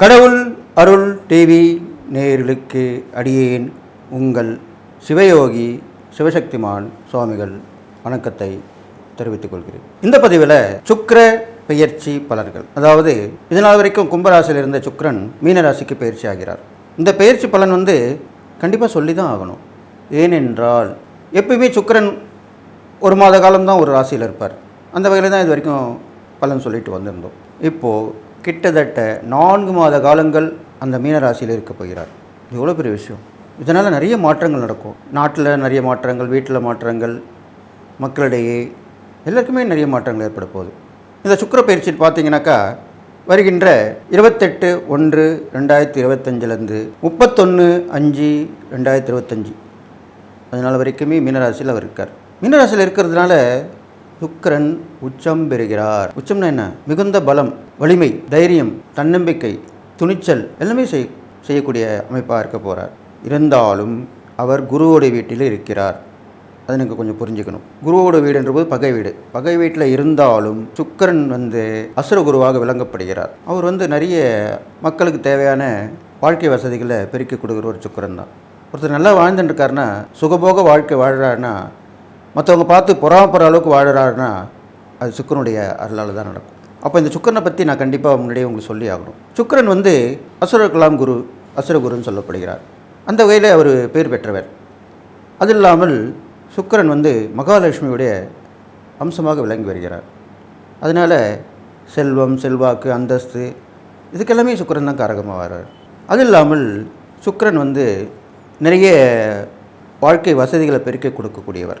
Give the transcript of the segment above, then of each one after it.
கடவுள் அருள் டிவி நேர்களுக்கு அடியேன் உங்கள் சிவயோகி சிவசக்திமான் சுவாமிகள் வணக்கத்தை தெரிவித்துக் கொள்கிறேன். இந்த பதிவில் சுக்கர பெயர்ச்சி பலன்கள் அதாவது இதனால் வரைக்கும் கும்பராசியில் இருந்த சுக்கரன் மீனராசிக்கு பயிற்சி ஆகிறார். இந்த பயிற்சி பலன் வந்து கண்டிப்பாக சொல்லி தான் ஆகணும். ஏனென்றால் எப்பயுமே சுக்கிரன் ஒரு மாத காலம்தான் ஒரு ராசியில் இருப்பார். அந்த வகையில் தான் இது வரைக்கும் பலன் சொல்லிட்டு வந்திருந்தோம். இப்போது கிட்டத்தட்ட நான்கு மாத காலங்கள் அந்த மீனராசியில் இருக்க போகிறார். இது எவ்வளோ பெரிய விஷயம்? இதனால் நிறைய மாற்றங்கள் நடக்கும். நாட்டில் நிறைய மாற்றங்கள் வீட்டில் மாற்றங்கள் மக்களிடையே எல்லாருக்குமே நிறைய மாற்றங்கள் ஏற்பட போகுது. இந்த சுக்கிர பயிற்சி பார்த்தீங்கன்னாக்கா வருகின்ற இருபத்தெட்டு ஒன்று ரெண்டாயிரத்தி இருபத்தஞ்சிலேருந்து முப்பத்தொன்று அஞ்சு ரெண்டாயிரத்தி இருபத்தஞ்சி. அதனால் வரைக்குமே மீனராசியில் அவர் இருக்கார். மீனராசியில் இருக்கிறதுனால சுக்கிரன் உச்சம் பெறுகிறார். உச்சம்னா என்ன? மிகுந்த பலம் வலிமை தைரியம் தன்னம்பிக்கை துணிச்சல் எல்லாமே செய் செய்யக்கூடிய அமைப்பாக இருக்க போகிறார் இருந்தாலும் அவர் குருவோடைய வீட்டில் இருக்கிறார். அதை எனக்கு கொஞ்சம் புரிஞ்சுக்கணும். குருவோட வீடுன்றபோது பகை வீடு. பகை வீட்டில் இருந்தாலும் சுக்கிரன் வந்து அசுர குருவாக விளங்கப்படுகிறார். அவர் வந்து நிறைய மக்களுக்கு தேவையான வாழ்க்கை வசதிகளை பெருக்கி கொடுக்குற ஒரு சுக்கரன் தான். ஒருத்தர் நல்லா வாழ்ந்துட்டு இருக்காருன்னா சுகபோக வாழ்க்கை வாழ்கிறாருன்னா மற்றவங்க பார்த்து பொறாமப்படுற அளவுக்கு வாழறாருன்னா அது சுக்கரனுடைய அருளால் தான் நடக்கும். அப்போ இந்த சுக்கரனை பற்றி நான் கண்டிப்பாக முன்னாடியே உங்களுக்கு சொல்லி ஆகணும். சுக்கரன் வந்து அசுர கலாம் குரு அசுரகுருன்னு சொல்லப்படுகிறார். அந்த வகையில் அவர் பேர் பெற்றவர். அது இல்லாமல் சுக்கரன் வந்து மகாலட்சுமியுடைய அம்சமாக விளங்கி வருகிறார். அதனால் செல்வம் செல்வாக்கு அந்தஸ்து இதுக்கெல்லாமே சுக்கரன் தான் காரகமாக வர்றார் அது இல்லாமல் சுக்கிரன் வந்து நிறைய வாழ்க்கை வசதிகளை பெருக்கி கொடுக்கக்கூடியவர்.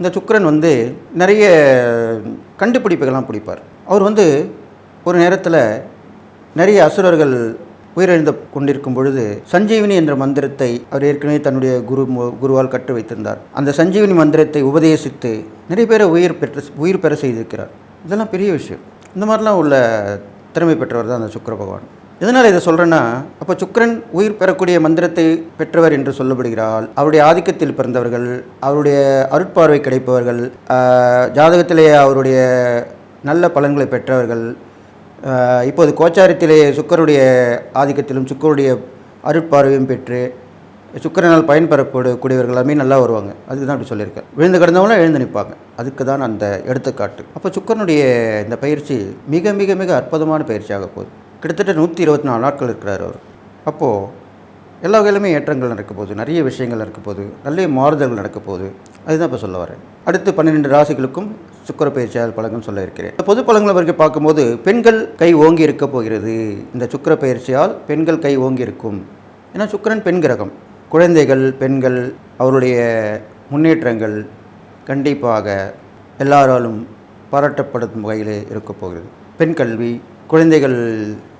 இந்த சுக்கரன் வந்து நிறைய கண்டுபிடிப்புகள்லாம் பிடிப்பார். அவர் வந்து ஒரு நேரத்தில் நிறைய அசுரர்கள் உயிரிழந்து கொண்டிருக்கும் பொழுது சஞ்சீவினி என்ற மந்திரத்தை அவர் ஏற்கனவே தன்னுடைய குரு மு- குருவால் கற்று வைத்திருந்தார். அந்த சஞ்சீவினி மந்திரத்தை உபதேசித்து நிறைய பேரை உயிர் பெற்ற உயிர் பெற செய்திருக்கிறார். இதெல்லாம் பெரிய விஷயம். இந்த மாதிரிலாம் உள்ள திறமை பெற்றவர் தான் அந்த சுக்கர பகவான். எதனால் இதை சொல்கிறேன்னா அப்போ சுக்கிரன் உயிர் பெறக்கூடிய மந்திரத்தை பெற்றவர் என்று சொல்லப்படுகிறால் அவருடைய ஆதிக்கத்தில் பிறந்தவர்கள் அவருடைய அருட்பார்வை கிடைப்பவர்கள் ஜாதகத்திலேயே அவருடைய நல்ல பலன்களை பெற்றவர்கள் இப்போது கோச்சாரத்திலே சுக்கருடைய ஆதிக்கத்திலும் சுக்கருடைய அருட்பார்வையும் பெற்று சுக்கரனால் பயன்பெறக்கூடியவர்கள் எல்லாமே நல்லா வருவாங்க. அதுக்கு தான் அப்படி சொல்லியிருக்கேன் விழுந்து கிடந்தவங்களும் எழுந்து நிற்பாங்க. அதுக்கு தான் அந்த எடுத்துக்காட்டு. அப்போ சுக்கரனுடைய இந்த பயிற்சி மிக மிக மிக அற்புதமான பயிற்சியாக போகுது. கிட்டத்தட்ட நூற்றி இருபத்தி நாலு நாட்கள் இருக்கிறார் அவர். அப்போது எல்லா வகையிலுமே ஏற்றங்கள் நடக்க போகுது நிறைய விஷயங்கள் நடக்க போகுது நிறைய மாறுதல்கள் நடக்க போகுது அதுதான் இப்போ சொல்ல வரேன். அடுத்து பன்னிரெண்டு ராசிகளுக்கும் சுக்கர பயிற்சியால் பலன்கள் சொல்ல இருக்கிறேன். பொது பலன்களை வரைக்கும் பார்க்கும்போது பெண்கள் கை ஓங்கி இருக்க போகிறது. இந்த சுக்கிர பயிற்சியால் பெண்கள் கை ஓங்கி இருக்கும். ஏன்னா சுக்கிரன் பெண் கிரகம். குழந்தைகள் பெண்கள் அவருடைய முன்னேற்றங்கள் கண்டிப்பாக எல்லாராலும் பாராட்டப்படும் வகையில் இருக்க போகிறது. பெண் கல்வி குழந்தைகள்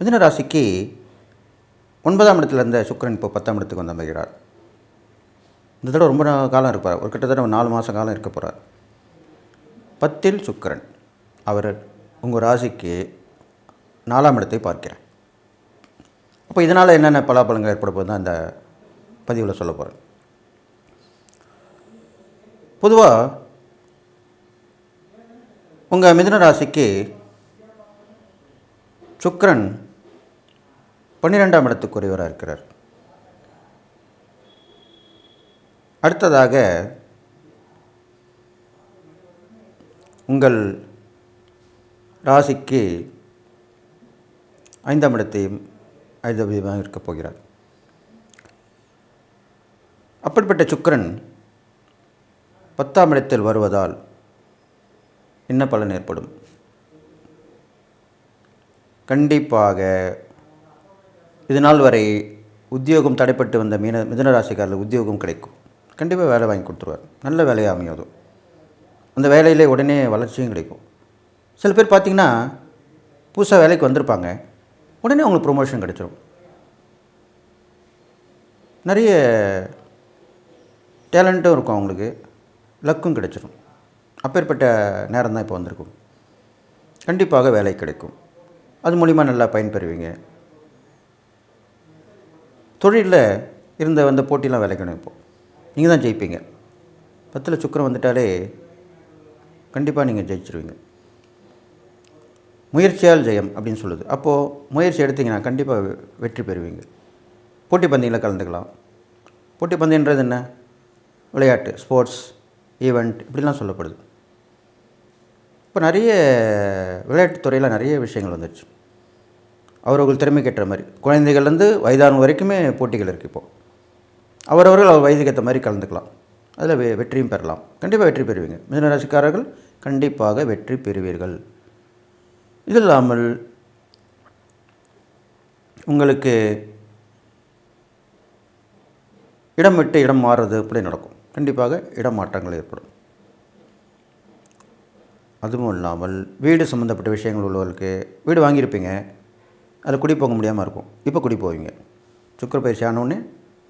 மிதுன ராசிக்கு ஒன்பதாம் இடத்துல இருந்த சுக்கிரன் இப்போ பத்தாம் இடத்துக்கு வந்து அமைகிறார். இந்த தடவை ரொம்ப காலம் இருப்பார். ஒரு கிட்டத்தட்ட ஒரு நாலு மாத காலம் இருக்க போகிறார் பத்தில் சுக்கரன். அவர் உங்கள் ராசிக்கு நாலாம் இடத்தை பார்க்கிறார். அப்போ இதனால் என்னென்ன பலாபலங்கள் ஏற்பட போகுது தான் இந்த பதிவில் சொல்ல போகிறேன் பொதுவாக உங்கள் மிதுன ராசிக்கு சுக்கரன் பன்னிரெண்டாம் இடத்துக்குரியவராக இருக்கிறார். அடுத்ததாக உங்கள் ராசிக்கு ஐந்தாம் இடத்தையும் ஐந்தாம் இருக்கப் போகிறார். அப்படிப்பட்ட சுக்கரன் பத்தாம் இடத்தில் வருவதால் என்ன பலன் ஏற்படும்? கண்டிப்பாக இது நாள் வரை உத்தியோகம் தடைப்பட்டு வந்த மீன மிதுன உத்தியோகம் கிடைக்கும். கண்டிப்பாக வேலை வாங்கி கொடுத்துருவார். நல்ல வேலையாக அமையும் அது. அந்த வேலையிலே உடனே வளர்ச்சியும் கிடைக்கும். சில பேர் பார்த்திங்கன்னா புதுசாக வேலைக்கு வந்திருப்பாங்க. உடனே அவங்களுக்கு ப்ரொமோஷன் கிடைச்சிடும் நிறைய டேலண்ட்டும் இருக்கும் அவங்களுக்கு. லக்கும் கிடைச்சிரும். அப்பேற்பட்ட நேரம் தான் இப்போ வந்திருக்கும். கண்டிப்பாக வேலை கிடைக்கும். அது மூலிமா நல்லா பயன்பெறுவீங்க. தொழிலில் இருந்த வந்த போட்டிலாம் விளைக்கணும் இப்போது நீங்கள் தான் ஜெயிப்பீங்க. பத்தில் சுக்கரம் வந்துட்டாலே கண்டிப்பாக நீங்கள் ஜெயிச்சிருவீங்க. முயற்சியால் ஜெயம் அப்படின்னு சொல்லுது. அப்போது முயற்சி எடுத்தீங்கன்னா கண்டிப்பாக வெற்றி பெறுவீங்க. போட்டி பந்தயங்களில் கலந்துக்கலாம். போட்டி பந்தயன்றது என்ன? விளையாட்டு ஸ்போர்ட்ஸ் ஈவெண்ட் இப்படிலாம் சொல்லப்படுது. இப்போ நிறைய விளையாட்டுத்துறையில் நிறைய விஷயங்கள் வந்துடுச்சு அவரவர்கள் திறமைக்கு ஏற்ற மாதிரி. குழந்தைகள்லேருந்து வயதான வரைக்குமே போட்டிகள் இருக்குது இப்போது அவரவர்கள் அவர் வயதுக்கு ஏற்ற மாதிரி கலந்துக்கலாம். அதில் வெ வெற்றியும் பெறலாம். கண்டிப்பாக வெற்றி பெறுவீங்க. மிதனராசிக்காரர்கள் கண்டிப்பாக வெற்றி பெறுவீர்கள். இது இல்லாமல் உங்களுக்கு இடம் விட்டு இடம் மாறுறது இப்படி நடக்கும். கண்டிப்பாக இடம் மாற்றங்கள் ஏற்படும். அதுவும் இல்லாமல் வீடு சம்மந்தப்பட்ட விஷயங்கள் உள்ளவர்களுக்கு வீடு வாங்கியிருப்பீங்க. அதில் குடி போக முடியாமல் இருக்கும். இப்போ குடி போவீங்க. சுக்கர பயிற்சி ஆனோடனே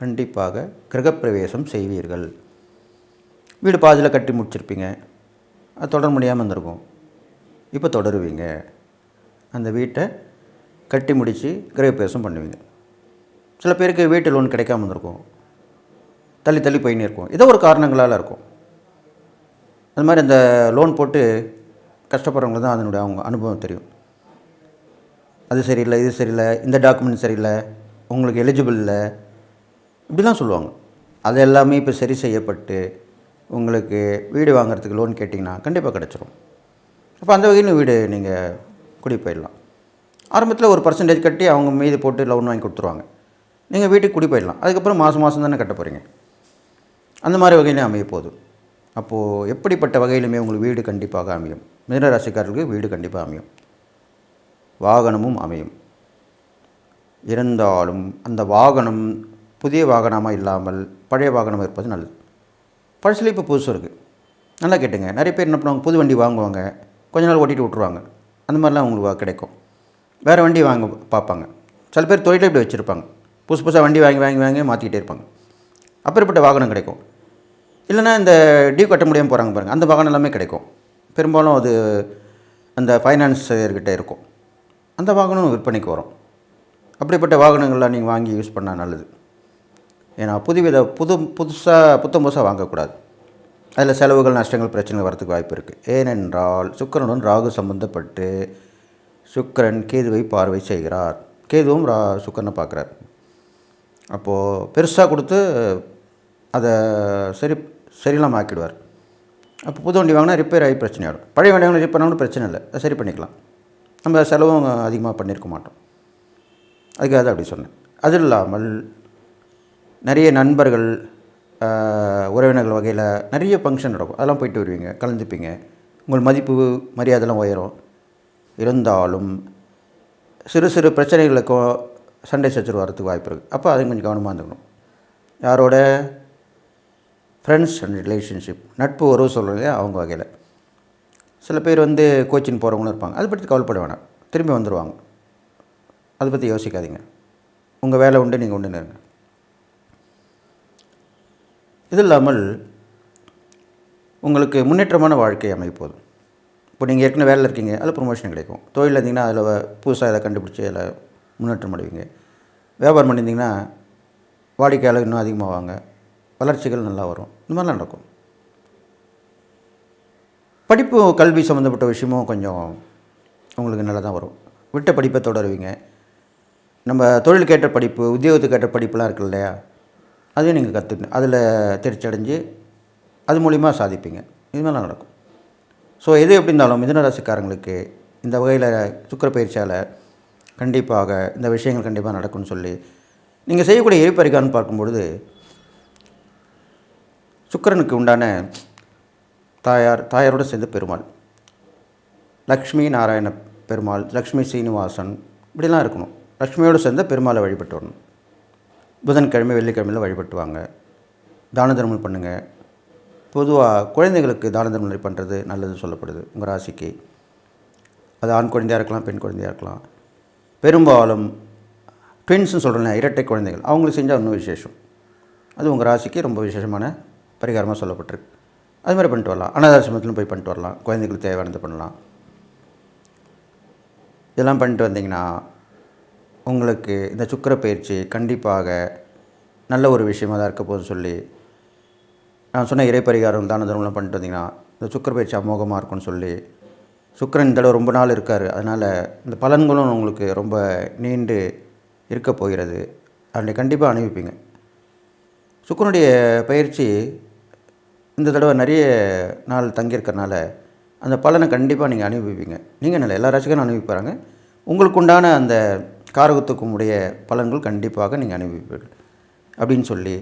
கண்டிப்பாக கிரகப்பிரவேசம் செய்வீர்கள். வீடு பாதியில் கட்டி முடிச்சிருப்பீங்க. அது தொடர முடியாமல் இருந்திருக்கும். இப்போ தொடருவீங்க. அந்த வீட்டை கட்டி முடித்து கிரகப்பிரவேசம் பண்ணுவீங்க. சில பேருக்கு வீட்டு லோன் கிடைக்காம இருந்திருக்கும். தள்ளி தள்ளி போயின்னு இருக்கும். ஏதோ ஒரு காரணங்களால் இருக்கும். அது மாதிரி அந்த லோன் போட்டு கஷ்டப்படுறவங்களுக்கு தான் அதனுடைய அவங்க அனுபவம் தெரியும். அது சரியில்லை இது சரியில்லை இந்த டாக்குமெண்ட் சரியில்லை உங்களுக்கு எலிஜிபிள் இல்லை இப்படிலாம் சொல்லுவாங்க. அது எல்லாமே இப்போ சரி செய்யப்பட்டு உங்களுக்கு வீடு வாங்குறதுக்கு லோன் கேட்டிங்கன்னா கண்டிப்பாக கிடச்சிரும். அப்போ அந்த வகையில் வீடு நீங்கள் குடி போயிடலாம். ஆரம்பத்தில் ஒரு பர்சன்டேஜ் கட்டி அவங்க மீது போட்டு லோன் வாங்கி கொடுத்துருவாங்க. நீங்கள் வீட்டுக்கு குடி போயிடலாம். அதுக்கப்புறம் மாதம் மாதம் தானே கட்ட போகிறீங்க அந்த மாதிரி வகையிலே அமைய போகுது. அப்போது எப்படிப்பட்ட வகையிலுமே உங்களுக்கு வீடு கண்டிப்பாக அமையும். மிதனராசிக்காரர்களுக்கு வீடு கண்டிப்பாக அமையும். வாகனமும் அமையும். இருந்தாலும் அந்த வாகனம் புதிய வாகனமாக இல்லாமல் பழைய வாகனம் இருப்பது நல்லது. பழசுல இப்போ புதுசு இருக்குது நல்லா கேட்டுங்க. நிறைய பேர் என்ன பண்ணுவாங்க? புது வண்டி வாங்குவாங்க. கொஞ்ச நாள் ஓட்டிட்டு விட்ருவாங்க அந்த மாதிரிலாம் உங்களுக்கு கிடைக்கும். வேறு வண்டி வாங்க பார்ப்பாங்க. சில பேர் தொழிலே இப்படி வச்சுருப்பாங்க. புதுசு புதுசாக வண்டி வாங்கி வாங்கி வாங்கி மாற்றிக்கிட்டே இருப்பாங்க. அப்பேற்பட்ட வாகனம் கிடைக்கும். இல்லைன்னா இந்த டியூ கட்ட முடியாமல் போகிறாங்க பாருங்கள் அந்த வாகனம் எல்லாமே கிடைக்கும். பெரும்பாலும் அது அந்த ஃபைனான்ஸர்கிட்ட இருக்கும். அந்த வாகனம் விற்பனைக்கு வரும். அப்படிப்பட்ட வாகனங்கள்லாம் நீங்கள் வாங்கி யூஸ் பண்ணால் நல்லது. ஏன்னா புதுவித புது புதுசாக புத்தம் புதுசாக வாங்கக்கூடாது. அதில் செலவுகள் நஷ்டங்கள் பிரச்சனைகள் வரதுக்கு வாய்ப்பு இருக்குது ஏனென்றால் சுக்கரனுடன் ராகு சம்பந்தப்பட்டு சுக்கிரன் கேதுவை பார்வை செய்கிறார். கேதுவும் ரா சுக்கரனை பார்க்குறார். அப்போது பெருசாக கொடுத்து அதை சரி சரியில்லாமல் ஆக்கிடுவார். அப்போ புது வண்டி வாங்கினா ரிப்பேர் ஆகி பிரச்சனை ஆகிடும் பழைய வண்டி வாங்கினா ரிப்பேர் ஆகணும் பிரச்சனை இல்லை. அதை சரி பண்ணிக்கலாம். நம்ம செலவும் அதிகமாக பண்ணியிருக்க மாட்டோம். அதுக்காக தான் அப்படி சொன்னேன். அது இல்லாமல் நிறைய நண்பர்கள் உறவினர்கள் வகையில் நிறைய ஃபங்க்ஷன் நடக்கும். அதெல்லாம் போயிட்டு வருவீங்க கலந்துப்பீங்க. உங்கள் மதிப்பு மரியாதைலாம் உயரும். இருந்தாலும் சிறு சிறு பிரச்சனைகளுக்கும் சண்டை சச்சரவு வரதுக்கு வாய்ப்பு இருக்குது அப்போ அதையும் கொஞ்சம் கவனமாக இருந்துக்கணும். யாரோட ஃப்ரெண்ட்ஸ் அண்ட் ரிலேஷன்ஷிப் நட்பு உறவு சொல்கிறீங்க அவங்க வகையில். சில பேர் வந்து கோச்சிங் போகிறவங்களும் இருப்பாங்க. அதை பற்றி கவலைப்பட வேணாம். திரும்பி வந்துடுவாங்க அதை பற்றி யோசிக்காதீங்க. உங்கள் வேலை உண்டு நீங்கள் உண்டு இருங்க. இது இல்லாமல் உங்களுக்கு முன்னேற்றமான வாழ்க்கை அமைப்போதும் இப்போ நீங்கள் ஏற்கனவே வேலையில் இருக்கீங்க அதில் ப்ரொமோஷன் கிடைக்கும். தொழில் இருந்தீங்கன்னா அதில் புதுசாக எதை கண்டுபிடிச்சி அதில் முன்னேற்றம் அடைவீங்க. வியாபாரம் பண்ணியிருந்தீங்கன்னா வாடிக்கையாளர் இன்னும் அதிகமாக வாங்க வளர்ச்சிகள் நல்லா வரும். இந்த மாதிரிலாம் நடக்கும். படிப்பு கல்வி சம்மந்தப்பட்ட விஷயமும் கொஞ்சம் உங்களுக்கு நல்லா தான் வரும். விட்ட படிப்பை தொடருவீங்க. நம்ம தொழிலுக்கேற்ற படிப்பு உத்தியோகத்துக்கேற்ற படிப்புலாம் இருக்கு இல்லையா? அதையும் நீங்கள் கற்றுக்கணும் அதில் திருச்சடைஞ்சு அடைஞ்சு அது மூலிமா சாதிப்பீங்க. இது நடக்கும். ஸோ எது எப்படி இருந்தாலும் மிதனராசிக்காரங்களுக்கு இந்த வகையில் சுக்கர பயிற்சியால் கண்டிப்பாக இந்த விஷயங்கள் கண்டிப்பாக நடக்கும்னு சொல்லி நீங்கள் செய்யக்கூடிய எரிப்பறிக்கான்னு பார்க்கும்பொழுது சுக்கரனுக்கு உண்டான தாயார் தாயாரோடு சேர்ந்து பெருமாள். லக்ஷ்மி நாராயண பெருமாள் லக்ஷ்மி சீனிவாசன் இப்படிலாம் இருக்கணும். லக்ஷ்மியோடு சேர்ந்த பெருமாளை வழிபட்டு வரணும் புதன்கிழமை வெள்ளிக்கிழமையில் வழிபட்டு வாங்க தான தர்மம் பண்ணுங்கள் பொதுவாக குழந்தைகளுக்கு தான தர்மம் பண்ணுறது நல்லது சொல்லப்படுது உங்கள் ராசிக்கு. அது ஆண் குழந்தையாக இருக்கலாம் பெண் குழந்தையாக இருக்கலாம். பெரும்பாலும் ட்வின்ஸ்னு சொல்கிறேன் இரட்டை குழந்தைகள். அவங்களுக்கு செஞ்சால் இன்னும் விசேஷம். அது உங்கள் ராசிக்கு ரொம்ப விசேஷமான பரிகாரமாக சொல்லப்பட்டிருக்கு. அது மாதிரி பண்ணிட்டு வரலாம். அனாதாசிரமத்திலும் போய் பண்ணிட்டு வரலாம். குழந்தைங்களுக்கு தேவையானது பண்ணலாம். இதெல்லாம் பண்ணிட்டு வந்தீங்கன்னா உங்களுக்கு இந்த சுக்கிர பயிற்சி கண்டிப்பாக நல்ல ஒரு விஷயமாக தான் இருக்க போகுதுன்னு சொல்லி நான் சொன்ன இறை பரிகாரம் தான தர்மம்லாம் பண்ணிட்டு வந்தீங்கன்னா இந்த சுக்கிர பயிற்சி அமோகமாக இருக்கும்னு சொல்லி சுக்கரன் இந்த ரொம்ப நாள் இருக்கார். அதனால் இந்த பலன்களும் உங்களுக்கு ரொம்ப நீண்டு இருக்க போகிறது. அதனை கண்டிப்பாக அனுபவிப்பீங்க. சுக்கிரனுடைய பயிற்சி இந்த தடவை நிறைய நாள் தங்கியிருக்கறனால அந்த பலனை கண்டிப்பாக நீங்கள் அனுபவிப்பீங்க. நீங்கள் நல்ல எல்லா ராசிக்கும் அனுபவிப்பாங்க உங்களுக்கு உண்டான அந்த காரகத்துக்கும் உடைய பலன்கள் கண்டிப்பாக நீங்கள் அனுபவிப்பீர்கள். அப்படின்னு சொல்லி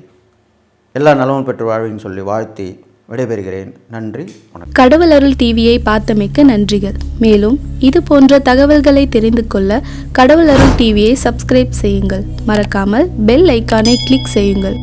எல்லா நலமும் பெற்று வாழ்வின்னு சொல்லி வாழ்த்தி விடைபெறுகிறேன். நன்றி வணக்கம். கடவுள் அருள் டிவியை பார்த்தமைக்க நன்றிகள். மேலும் இது போன்ற தகவல்களை தெரிந்து கொள்ள கடவுள் அருள் டிவியை சப்ஸ்கிரைப் செய்யுங்கள். மறக்காமல் பெல் ஐக்கானை கிளிக் செய்யுங்கள்.